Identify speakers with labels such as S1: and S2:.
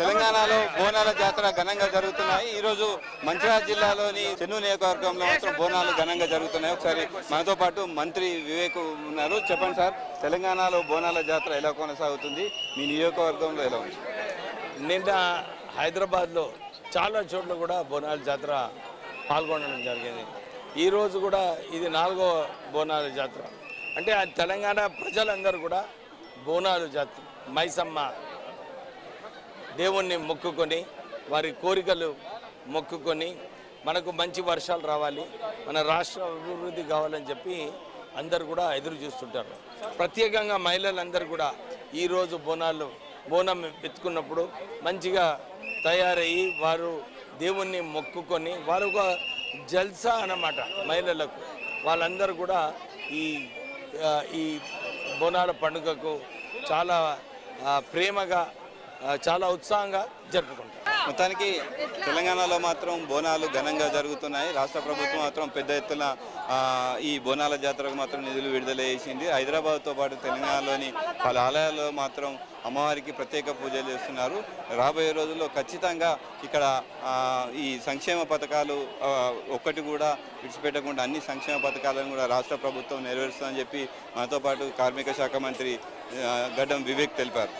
S1: తెలంగాణలో బోనాల జాతర ఘనంగా జరుగుతున్నాయి. ఈ రోజు మంచిర్యాల జిల్లాలోని చెన్నూరు నియోజకవర్గంలో మాత్రం బోనాలు ఘనంగా జరుగుతున్నాయి. ఒకసారి మనతో పాటు మంత్రి వివేక్ ఉన్నారు. చెప్పండి సార్ తెలంగాణలో బోనాల జాతర ఎలా కొనసాగుతుంది? మీ నియోజకవర్గంలో ఎలా ఉంది?
S2: నిన్న హైదరాబాద్లో చాలా చోట్ల కూడా బోనాల జాతర పాల్గొనడం జరిగింది. ఈరోజు కూడా ఇది నాలుగో బోనాల జాతర. అంటే తెలంగాణ ప్రజలందరూ కూడా బోనాలు జాతర మైసమ్మ దేవుణ్ణి మొక్కుకొని వారి కోరికలు మొక్కుకొని మనకు మంచి వర్షాలు రావాలి మన రాష్ట్ర అభివృద్ధి కావాలని చెప్పి అందరు కూడా ఎదురు చూస్తుంటారు. ప్రత్యేకంగా మహిళలందరూ కూడా ఈరోజు బోనాలు బోనం ఎత్తుకున్నప్పుడు మంచిగా తయారయ్యి వారు దేవుణ్ణి మొక్కుకొని వారు ఒక జల్సా అన్నమాట మహిళలకు. వాళ్ళందరూ కూడా ఈ ఈ బోనాల పండుగకు చాలా ప్రేమగా చాలా ఉత్సాహంగా జరుపుకుంటారు
S1: మొత్తానికి తెలంగాణలో మాత్రం బోనాలు ఘనంగా జరుగుతున్నాయి. రాష్ట్ర ప్రభుత్వం మాత్రం పెద్ద ఎత్తున ఈ బోనాల జాతరకు మాత్రం నిధులు విడుదల చేసింది. హైదరాబాద్తో పాటు తెలంగాణలోని పలు ఆలయాల్లో మాత్రం అమ్మవారికి ప్రత్యేక పూజలు చేస్తున్నారు. రాబోయే రోజుల్లో ఖచ్చితంగా ఇక్కడ ఈ సంక్షేమ పథకాలు ఒక్కటి కూడా విడిచిపెట్టకుండా అన్ని సంక్షేమ పథకాలను కూడా రాష్ట్ర ప్రభుత్వం నెరవేరుస్తుందని చెప్పి మనతో పాటు కార్మిక శాఖ మంత్రి గడ్డం వివేక్ తెలిపారు.